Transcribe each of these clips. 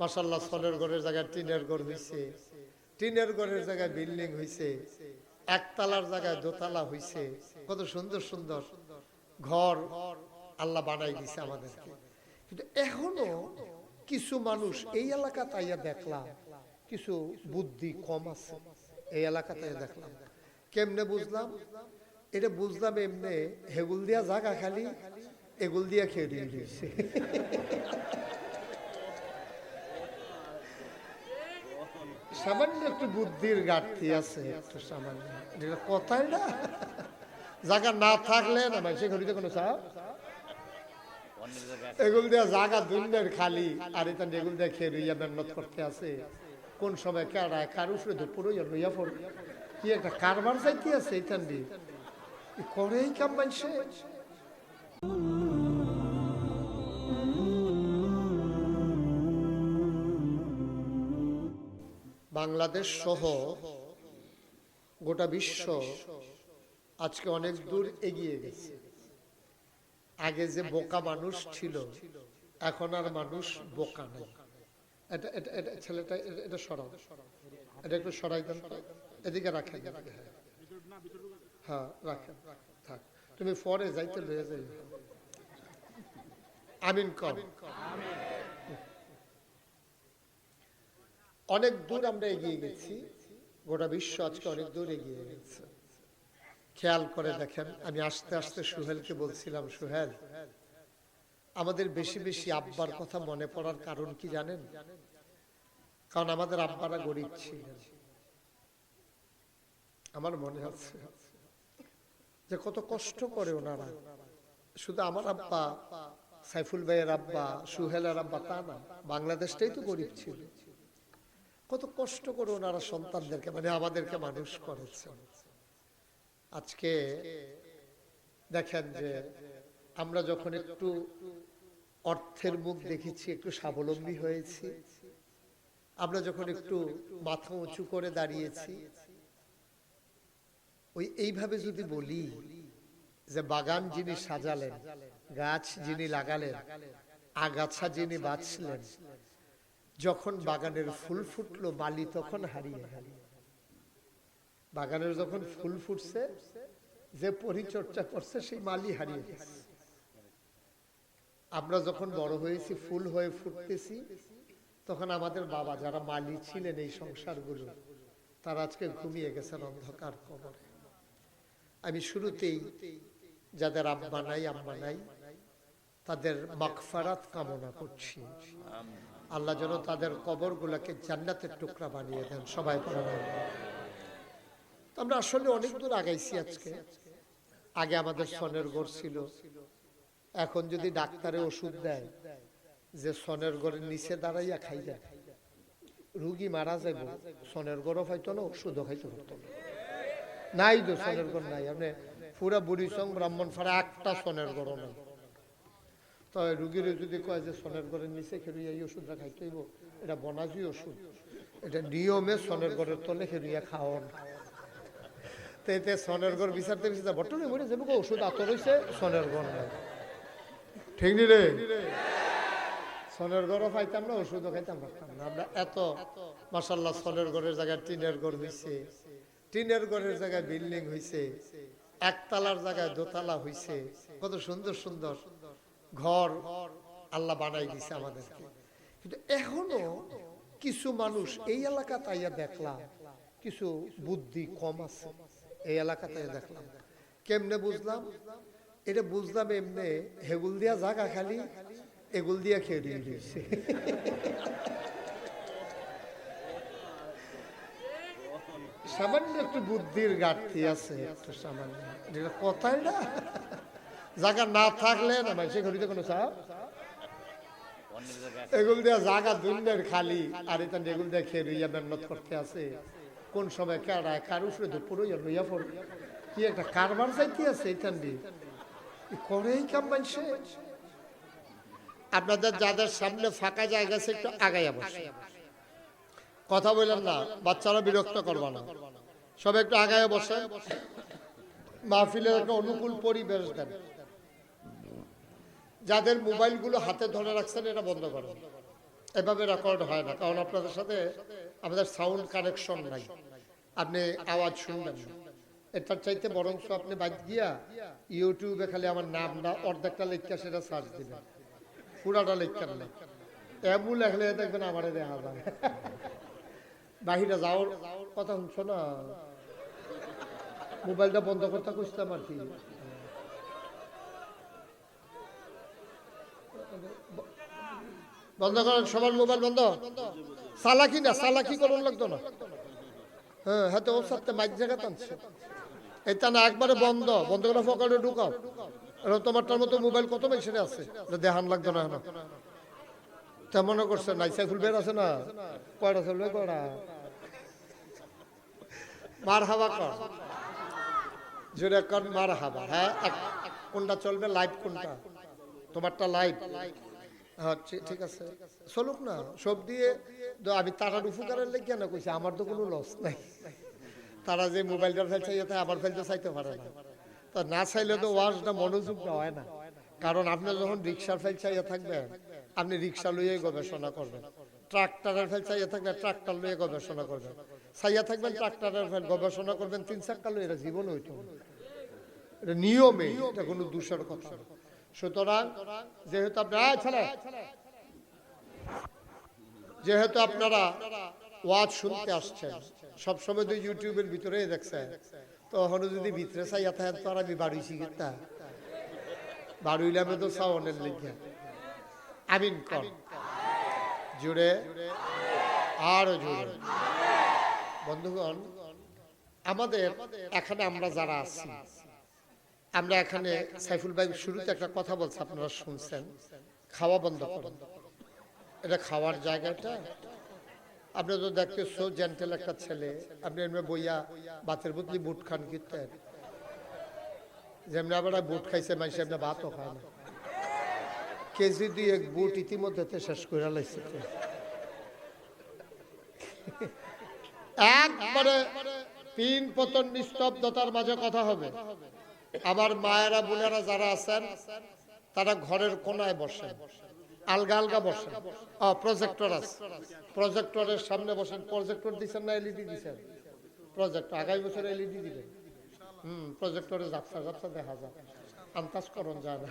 মাসাল্লাহ সনের ঘরের জায়গায় টিনের ঘর হইছে। টিনের ঘরের জায়গায় বিল্ডিং হইছে। একতলার জায়গায় দোতলা হইছে। কত সুন্দর সুন্দর ঘর আল্লাহ বানাই দিছে আমাদেরকে। কিন্তু এখনও কিছু মানুষ এই এলাকা তাইয়া দেখলাম, কিছু বুদ্ধি কম আছে এই এলাকা তাইয়া দেখলাম। কেমনে বুঝলাম? এটা বুঝলাম এমনি, হেগুল দিয়া জাগা খালি, এগুল দিয়া খেয়ে দিয়ে দিয়েছে। সামান্য একটু বুদ্ধির ঘাটতি আছে, একটু সামান্য। যেটা কথাই না জায়গা না থাকলে না সে ঘড়িতে কোনো চাপ। এগুল দিয়া জায়গা দুনিয়ার খালি, আর এটা এগুল দিয়ে খেয়ে রইয়া মেহনত করতে আছে। কোন সময় কেড়ায় কার উপরে দুপুর রইয়া পড়ে। কি একটা কারবার চাইতে আছে এইখান দিয়ে। করেই কাম মানছে বাংলাদেশ সহ গোটা বিশ্ব আজকে অনেক দূর এগিয়ে গেছে। আগে যে বোকা মানুষ ছিল, এখন আর মানুষ বোকা নেই। এটা এটা এটা ছেলেটা, এটা- সরাও। এটা একটু সরাই দেন এদিকে রাখেন হ্যাঁ। রাখেন। থাক। তুমি পরে যাইতে লয়ে যাই আমিন কম অনেক দূর আমরা এগিয়ে গেছি। গোটা বিশ্ব আজকে অনেক দূর এগিয়ে গেছে। খেয়াল করে দেখেন, আমি আস্তে আস্তে সুহেলকে বলছিলাম, সুহেল, আমাদের বেশি বেশি আব্বার কথা মনে পড়ার কারণ কি জানেন? কারণ আমাদের আব্বারা গরিব ছিলেন। আমার মনে আছে যে কত কষ্ট করে ওনারা, শুধু আমার আব্বা, সাইফুল ভাইয়ের আব্বা, সুহেলের আব্বা, তা না, বাংলাদেশটাই তো গরিব ছিল। কত কষ্ট করে ওনারা সন্তানদেরকে মানে আমাদেরকে মানুষ করেছেন। আজকে দেখেন যে আমরা যখন একটু অর্থের মুখ দেখেছি, একটু স্বাবলম্বী হয়েছি, আমরা যখন একটু মাথা উঁচু করে দাঁড়িয়েছি, ওই এইভাবে যদি বলি যে বাগান যিনি সাজালেন, গাছ যিনি লাগালেন, আগাছা যিনি বাঁচলেন যখন বাগানের ফুল ফুটলো মালি তখন হারিয়ে গেল। বাগানের যখন ফুল ফুটছে, যে পরিচর্যা করছে, সেই মালি হারিয়ে গেছে। আমরা যখন বড় হয়েছি, ফুল হয়ে ফুটতেছি, তখন আমাদের বাবা যারা মালি ছিলেন এই সংসারগুলো, তারা আজকে ঘুমিয়ে গেছেন অন্ধকার কবরে। আমি শুরুতেই যাদের আব্বা নাই, আম্মা নাই, তাদের মাকফারাত কামনা করছি। আল্লাহ যেন তাদের কবরগুলোকে জান্নাতের টুকরা বানিয়ে দেন, সবাই আমরা আসলে অনেক দূর আগাইছি আজকে। আগে আমাদের সনের গড় ছিল। এখন যদি ডাক্তারে ওষুধ দেয়, যে সনের গড়ের নিচে দাঁড়াইয়া খাই যায় রুগী মারা যাবে সনের গড়ও খাইতো না, ওষুধও খাইতে পারতো না। নাই তো সনের গড় নাই। আপনি পুরা বুড়ি সং ব্রাহ্মণ ফাড়া একটা সনের গড়ও নাই। তো রুগীর যদি কয় যে সনের ঘরের নিচে খেলুইয়া এই ওষুধটা খাইতে হইব, এটা বনাজি ওষুধ। এটা নিয়মে সনের ঘরের তলে খেলুইয়া খাওয়ান। সনের ঘর বিচারতে ওষুধ আতর হয়েছে সনের ঘর নাই। ঠিক সনের ঘরও খাইতাম না, ওষুধও খাইতাম পারতাম না। আমরা এত মাসাল্লাহ সনের ঘরের জায়গায় টিনের ঘর হইছে। টিনের ঘরের জায়গায় বিল্ডিং হইছে। একতলার জায়গায় দোতলা হইছে। কত সুন্দর সুন্দর। ঘর আল্লাহ বানাই দিছে আমাদেরকে। কিন্তু এখনও কিছু মানুষ এই এলাকা তাইয়া দেখলাম, কিছু বুদ্ধি কম আছে, এই এলাকা তাইয়া দেখলাম। কেমনে বুঝলাম? এটা বুঝলাম এমনি হেগুল দিয়া জাগা খালি, এগুল দিয়া খেয়ে দিয়ে দিয়েছে। সামান্য একটু বুদ্ধির ঘাটতি আছে, একটু সামান্য। যেটা কথাই না। জায়গা না থাকলে না ভাই সে ঘড়িতে কোনো চাপ? এগুল দিয়া জায়গা দুনিয়ার খালি, আর এটা এগুল দিয়ে খেয়ে রইয়া মেহনত করতে আছে। কোন সময় কেড়ায় কার উপরে দুপুর রইয়া পড়ে? কি একটা কারবার চাইতে আছে এইখান দিয়ে? করেই কাম মানছে আপনাদের যাদের সামনে ফাঁকা জায়গা আছে, একটু আগাইয়া বসে কথা বললেন না, বাচ্চারা বিরক্ত করবা না। সব একটু আগায় বসে মাহফিলের একটা অনুকূল পরিবেশ দেন। যাদের মোবাইলগুলো হাতে ধরে রাখছেন, এটা বন্ধ করেন। এভাবে রেকর্ড হয় না, কারণ আপনাদের সাথে আমাদের সাউন্ড কানেকশন নাই। আপনি আওয়াজ শুনবেন এটার চাইতে বরঞ্চ আপনি বাদ গিয়া ইউটিউবে খালি আমার নামটা, অর্ধেকটা লেখা সেটা সার্চ দিবেন। পুরাটা লেখা না এমন লেখলে দেখবেন আমার দেখা যায়। বাহিরে যাওয়ার কথা শুনছো না? মোবাইলটা বন্ধ করতে কইছিলাম আর কি। বন্ধ করেন, সবার মোবাইল বন্ধ। সালাকি না সালাকি করুন লাগতো না। হ্যাঁ হ্যাঁ তো ওর সাথে মাইক জায়গা টানছে এটা না একবারে বন্ধ বন্ধ করে ফকারে ঢুকাও। তোমারটার মতো মোবাইল কত বেশি আছে? দেখান লাগতো না তা মনে করছে, নাই, সাইফুল বের আছে না? কয়টা চলবে কয়টা? মার হাওয়া কর। জোরে কর মার হাওয়া হ্যাঁ কোনটা চলবে, লাইভ কোনটা? তোমারটা লাইভ হ্যাঁ ঠিক আছে। চলুক না, সব দিয়ে আমি তারার উপকারের লেগে না কইছি, আমার তো কোনো লস নাই। তারা যে মোবাইলটা ফেলছে যাতে আবার ফেলতে চাইতে পারে না। তা না চাইলে তো ওয়াজটা মনোযোগ হয় না। কারণ আপনি যখন রিক্সার ফেল চাইয়া থাকবেন, আপনি রিক্সা লইয়ে গবেষণা করবেন। ট্রাক্টরের ফেল চাইয়া থাকলে ট্রাক্টর লইয়ে গবেষণা করবেন। চাইয়া থাকবেন ট্রাক্টরের ফেল, গবেষণা করবেন, তিন চারটা লইয়ে জীবন হইতো এটা নিয়মে, এটা কোনো দূষের কথা না। সুতরাং যেহেতু যেহেতু আপনারা ওয়াজ শুনতে আসছেন, সবসময় তো ইউটিউবের ভিতরে দেখছেন। তখন যদি ভিতরে চাইয়া থাকেন, তো আর আমি বাড়ুইছি কিতা বাড়ুইলামে তো সাওনের লিখে আমিন কর। জুড়ে, আরও জুড়ে। বন্ধুগণ, আমাদের এখানে আমরা যারা আছি আমরা এখানে সাইফুল ভাই শুরুতে একটা কথা বলছে, আপনারা শুনছেন। খাওয়া বন্ধ করুন। এটা খাওয়ার জায়গাটা। আপনি তো দেখতে সো জেন্টেল একটা ছেলে। আপনি এমনি বইয়া বাতের বদলি বুট খান কিনতেন যেমনি আবার বুট খাইছে মানুষ এমনি ভাতও খায় না কেজি দুই এক বুট ইতিমধ্যে শেষ করে লাইছে। একবারে তিন পতন নিস্তব্ধতার মাঝে কথা হবে। আমার মায়েরা, বোনেরা যারা আছেন, তারা ঘরের কোনায় বসেন। আলগা আলগা বসেন। প্রজেক্টর আছে। প্রজেক্টরের সামনে বসেন। প্রজেক্টর দিচ্ছেন না এলইডি দিচ্ছেন প্রজেক্টর আগামী বছর এলইডি দিবেন। হুম প্রজেক্টরে ঝাপসা ঝাপসা দেখা যায়। আন্তাজ করণ যায় না।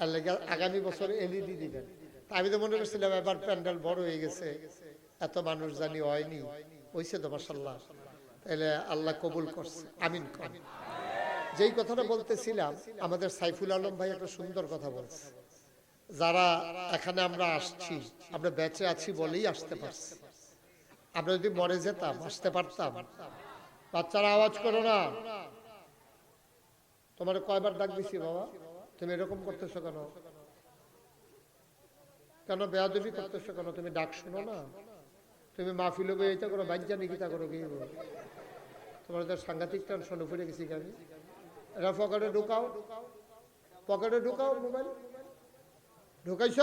আর লেগে আগামী বছর এলইডি দিবেন। আমি তো মনে করছিলাম, এবার প্যান্ডেল বড় হয়ে গেছে। এত মানুষ জানি হয়নি। হয়েছে তো মাসাল্লাহ তাহলে আল্লাহ কবুল করছে। আমিন কর। যেই কথাটা বলতেছিলাম, আমাদের সাইফুল আলম ভাই একটা সুন্দর কথা বলছে। যারা এখানে আমরা আসছি, আমরা বেঁচে আছি বলেই আসতে পারছি। আমরা যদি মরে যেতাম, আসতে পারতাম। বাচ্চারা আওয়াজ করো না। তোমার কয়বার ডাক দিছি বাবা? তুমি এরকম করতেছো কেন? কেন বেয়াদবি করতেছো কেন? তুমি ডাক শুনো না। তুমি মাহফিল এইটা করো, বাজ্যা নিকিতা করো, কি? তোমার তো সাংঘাতিক টেনশন উপরে গেছি আমি? এটা পকেটে ঢুকাও। পকেটে ঢুকাও মোবাইল। ঢুকাইছ?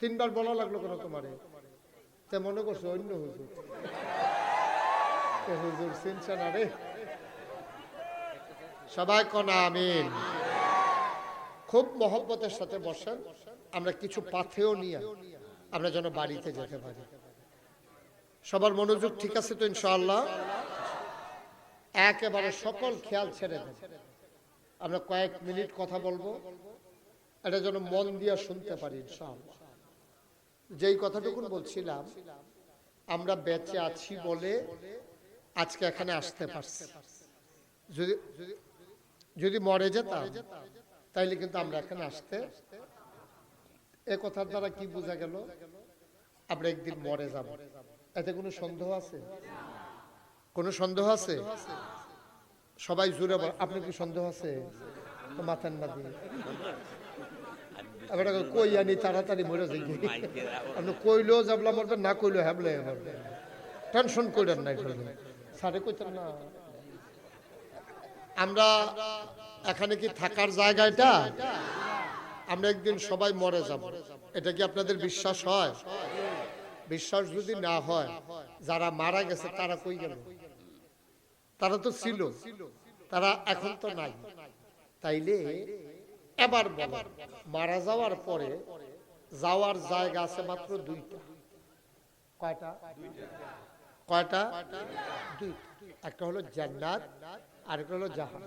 তিনবার বলা লাগল কেন তোমারে? তে মনে করছ অন্য হুজুর। হুজুর চিনছে না রে। সবাই কনা আমিন। খুব মহব্বতের সাথে বসেন। আমরা কিছু পাথেও নিয়ে আমরা যেন বাড়িতে যেতে পারি। সবার মনোযোগ ঠিক আছে তো ইনশাআল্লাহ? একেবারে সকল খেয়াল ছেড়ে দেন। আমরা কয়েক মিনিট কথা বলব। এটা যেন মন দিয়ে শুনতে পারি, ইনশাআল্লাহ। যেই কথাটুকু বলছিলাম, আমরা বেঁচে আছি বলে আজকে এখানে আসতে পারছি। যদি যদি মরে যেতাম, তাইলে কিন্তু আমরা এখানে আসতে। এ কথার দ্বারা কি বোঝা গেল? আমরা একদিন মরে যাব। এতে কোনো সন্দেহ আছে? কোনো সন্দেহ আছে? সবাই জুড়ে আপনার কি সন্দেহ আছে? মাথার না দিয়ে কই আনি, তাড়াতাড়ি মরে যাই। আপনি কইলেও যাবলা মরবেন, না কইলেও হ্যাবলে মরবেন। টেনশন না সারে কইতেন না। আমরা এখানে কি থাকার জায়গাটা আমরা একদিন সবাই মরে যাব। এটা কি আপনাদের বিশ্বাস হয়? বিশ্বাস যদি না হয়, যারা মারা গেছে তারা কই গেল? তারা তো ছিল। তারা এখন তো নাই। তাইলে এবার মারা যাওয়ার পরে যাওয়ার জায়গা আছে মাত্র দুইটা। কয়টা? কয়টা? দুই একটা হলো জান্নাত আর একটা হলো জাহান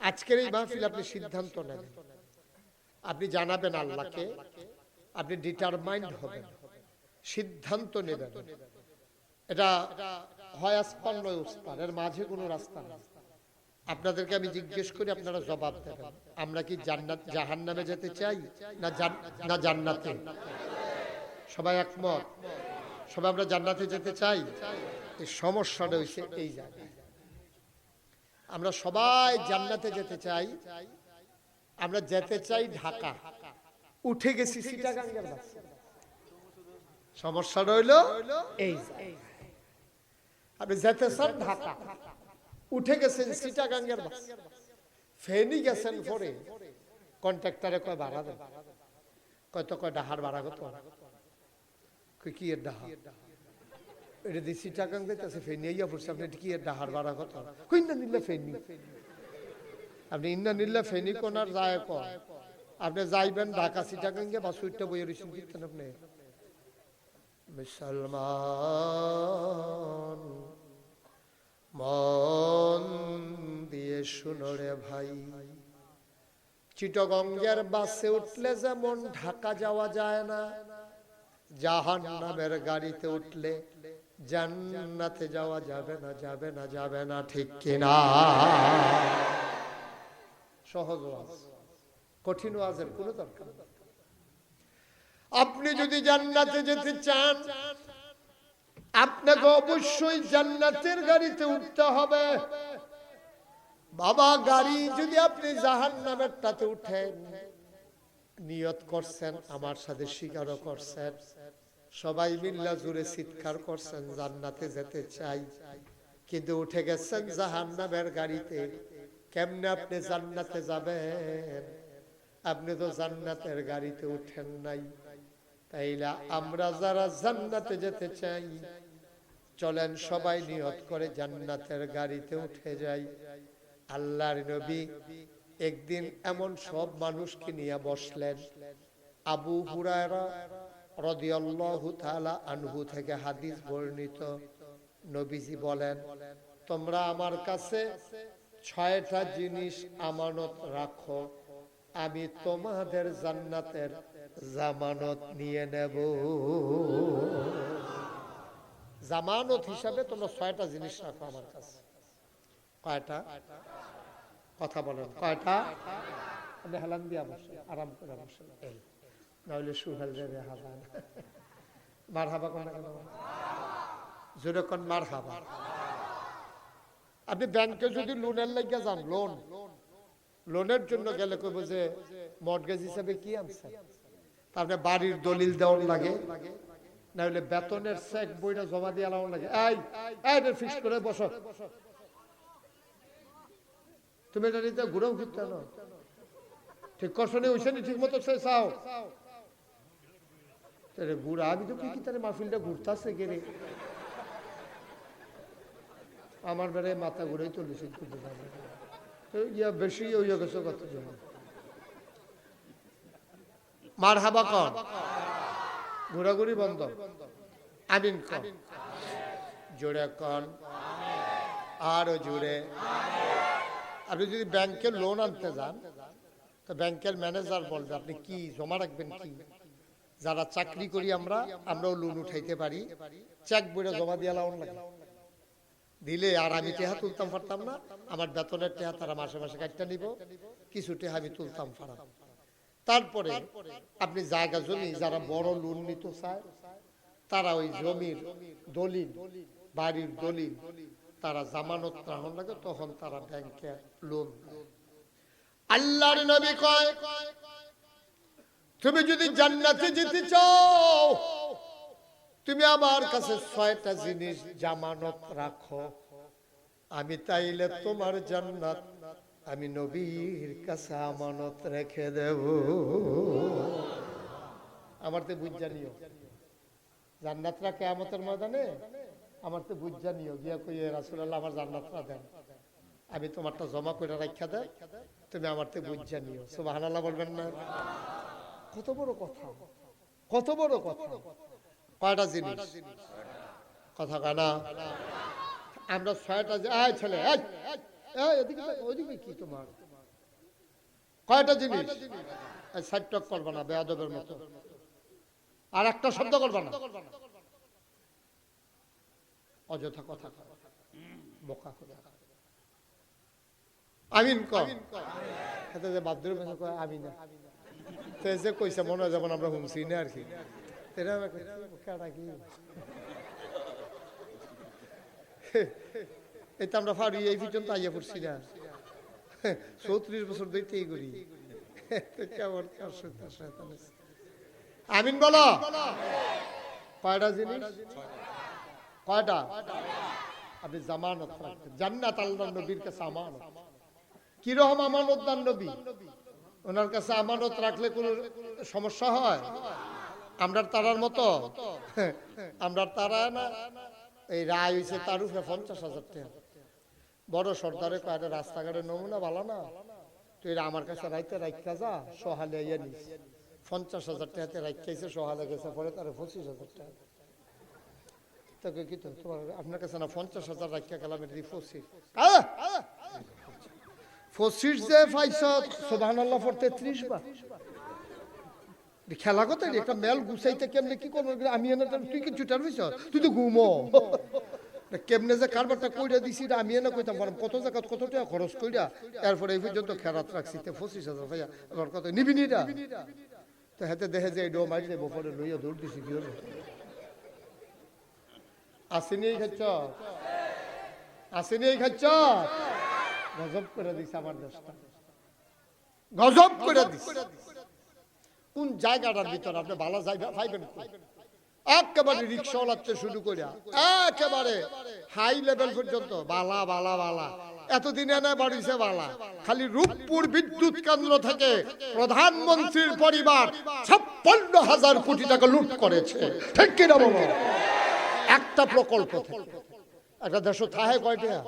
আজকের এই মাহফিল আপনি সিদ্ধান্ত নেন। আপনি জানাবেন আল্লাহকে, আপনি ডিটারমাইন্ড হবেন। সিদ্ধান্ত নেবেন। এটা হয় আসপান নয় উস্তান এর মাঝে কোনো রাস্তা নেই। আপনাদেরকে আমি জিজ্ঞেস করি, আপনারা জবাব দেবেন। আমরা কি জান্নাত জাহান নামে যেতে চাই না না জান্নাতে? সবাই একমত? সবাই আমরা জান্নাতে যেতে চাই? এই সমস্যাটা হয়েছে এই জায়গায়। আমরা সবাই জান্নাতে যেতে চাই। আমরা যেতে চাই ঢাকা। উঠে গেছি বাসে। সমস্যা রইল এই। আপনি যেতে ঢাকা। উঠে গেছেন সিটাগাঙ্গের বাস। ফেনি গেছেন পরে কন্ট্রাক্টরে কয় ভাড়া দেন। কত কয় ডাহার ভাড়া কত? কি এর ডাহা এটা দিয়ে সিটাগাং দিতেছে ফেনি ইয়া পড়ছে আপনি কি এর ডাহার ভাড়া কত? কই না নিলে ফেনি। আপনি, ইন্না নিলে ফেনি কোনার যায় কয় আপনি যাইবেন ঢাকা সিটাগাঙ্গে বাস উঠতে বইয়ে রয়েছেন কীর্তন আপনি। মুসলমান। মন দিয়ে শুনো রে ভাই। চিটগঙ্গের বাসে উঠলে যেমন ঢাকা যাওয়া যায় না জাহান নামের গাড়িতে উঠলে জান্নাতে যাওয়া যাবে না যাবে না যাবে না, ঠিক কিনা? সহজ কঠিন ওয়াজের কোনো দরকার। আপনি যদি জান্নাতে যেতে চান আপনাকে অবশ্যই জান্নাতের গাড়িতে উঠতে হবে। বাবা, গাড়ি যদি আপনি জাহান নামের তাতে উঠেন, নিয়ত করছেন, আমার সাথে স্বীকারও করছেন, সবাই মিল্লা জুড়ে চিৎকার করছেন, জান্নাতে যেতে চাই, কিন্তু উঠে গেছেন জাহান নামের গাড়িতে, কেমনে আপনি জান্নাতে যাবেন? আপনি তো জান্নাতের গাড়িতে উঠেন নাই। তাইলে আমরা যারা জান্নাতে যেতে চাই চলেন, সবাই নিয়ত করে জান্নাতের গাড়িতে উঠে যাই। আল্লাহর নবী একদিন এমন সব মানুষকে নিয়ে বসলেন। আবু আনহু থেকে হাদিস বর্ণিত। নবীজি বলেন, তোমরা আমার কাছে ছয়টা জিনিস আমানত রাখো। আমি তোমাদের জান্নাতের জামানত নিয়ে নেব। জামানত হিসাবে তোমরা ছয়টা জিনিস রাখো আমার কাছে। কয়টা? কথা বলেন। কয়টা? আপনি হেলান দিয়া বসে আরাম করে বসে এই। নাহলে সুহাল মার হাবা কোন কেন জোরে কোন মার হাবা আপনি ব্যাংকে যদি লোনের লাগিয়া যান লোন। লোনের জন্য গেলে কইব যে মর্টগেজ হিসাবে কি আনছেন? তারপরে বাড়ির দলিল দেওয়ার লাগে। না বেতনের চেক বইটা জমা দিয়ে লাগে। এই ফিক্স করে বসো। তুমি এটা নিতে ঘুরেও না ঠিক নেই ওইখানে ঠিক মতো সে চাও। তাহলে ঘুরা, আমি তো কি তাহলে মাহফিলটা আমার বেড়ে মাথা ঘুরেই তো ইয়া বেশি হইয়া গেছে কত মার হাবা কর ঘোরাঘুরি বন্ধ। আমিন কর। জোরে কন আরও জোরে। আপনি যদি ব্যাংকের লোন আনতে যান, তো ব্যাংকের ম্যানেজার বলবে, আপনি কি জমা রাখবেন কি? যারা চাকরি করি আমরা, আমরাও লোন উঠাইতে পারি। চেক বইটা জমা দিয়ে লাউন লাগে। দিলে আর আমি টেহা তুলতাম পারতাম না। আমার বেতনের টেহা তারা মাসে মাসে কাটটা নিব। কিছু টেহা আমি তুলতাম পারাম তারপরে আপনি জায়গা জমি, যারা বড় লোন নিতে চায়, তারা ওই জমির দলিল, বাড়ির দলিল, তারা জামানত গ্রহণ লাগে, তখন তারা ব্যাংকে লোন আল্লাহর নবী কয়, তুমি যদি জান্নাতে যেতে চাও, তুমি আমার কাছে ছয়টা জিনিস জামানত রাখো। আমি তাইলে তোমার জান্নাত আমি নবীর কাছে আমানত রেখে দেব। আমার তো বুঝ নিও জান্নাতরা কেয়ামতের ময়দানে আমার তো বুঝ নিও গিয়া কইয়ে, রাসূলুল্লাহ আমার জান্নাতরা দেন। আমি তোমারটা জমা করে রাখা দেয় তুমি আমার তো বুঝ নিও সুবহানাল্লাহ বলবেন না? কত বড় কথা। কত বড় কথা। কয়টা জিনিস? কথা কানা আমরা ছয়টা ছেলে দেখ, ওইদিকে কি তোমার? কয়টা জিনিস? সাইড টক করবা না বেয়াদবের মতো। আর একটা শব্দ করবা না? অযথা কথা বোকা করে। আমিন কম এতে যে বাথরুমে কয় আমি না তো এসে কইছে মনে হয় যেমন আমরা হুমছি না আর কি। কি? এই তো আমরা ফাড়ি, এই পর্যন্ত আইয়া পড়ছি না। চৌত্রিশ বছর ধরতেই করি। কেমন। আমিন বলো। কয়টা জিনিস? কয়টা? আপনি জামানত রাখবেন। জান্নাত আল্লাহ নবীর কাছে আমানত। কীরকম আমানত দান নবী? ওনার কাছে আমানত রাখলে কোনো সমস্যা হয়? আমরা তারার মতো? আমরা তারা না, এই রায় হয়েছে তার উপরে পঞ্চাশ হাজার টাকা। বড় সর্দারে কয়েকটা রাস্তাঘাটের নমুনা ভালো না? তুই আমার কাছে রাইতে রাইখা যা, সহালে ইয়ে নিস। পঞ্চাশ হাজার টাকাতে রাইখাইছে, সহালে গেছে, পরে তার পঁচিশ হাজার টাকা। তোকে কি তো, তোমার আপনার কাছে না পঞ্চাশ হাজার রাখিয়া গেলাম, এটি আহ! পঁচিশ যে পাইছ সোভান আল্লাহ পড়তে ত্রিশ বার। খেলা কথা একটা মেল গুছাইতে কেমনে কি করব? আমি এনে তুই কি চুটার হইছ তুই তো ঘুমো। কেমনে যে কারবারটা কইরা দিছি এটা আমি এনে কইতাম, বরং কত জায়গা কত টাকা খরচ কইরা এরপরে এই পর্যন্ত খেরাত রাখছি। তে পঁচিশ হাজার ভাইয়া, এবার কত, নিবি নিটা তো হাতে দেখে যে এটাও মারি দেবো পরে লইয়া দৌড় দিছি, কি হলো? আসেনি এই খাচ্ছ? আসেনি এই খাচ্ছ? গজব করে দিছে আমার দেশটা। গজব করে দিছে। কোন জায়গাটার ভিতর আপনি ভালো জায়গা পাইবেন কই? রিক্সা রিক্সাওয়ালাতে শুরু করিয়া একেবারে হাই লেভেল পর্যন্ত বালা বালা বালা। এতদিন এনে বাড়িছে বালা। খালি রূপপুর বিদ্যুৎ কেন্দ্র থেকে প্রধানমন্ত্রীর পরিবার ছাপ্পান্ন হাজার কোটি টাকা লুট করেছে। ঠিক কিনা বলো? একটা প্রকল্প একটা দেশ থাকে কয়টা?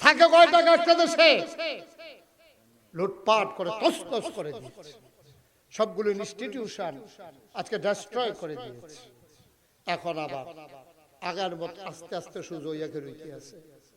থাকে কয় টাকা একটা দেশে? লুটপাট করে তসতস করে দিচ্ছে সবগুলো ইনস্টিটিউশন আজকে ডেস্ট্রয় করে দিয়েছে। এখন আবার আগার মত আস্তে আস্তে সুযোগ ইয়াকে আছে?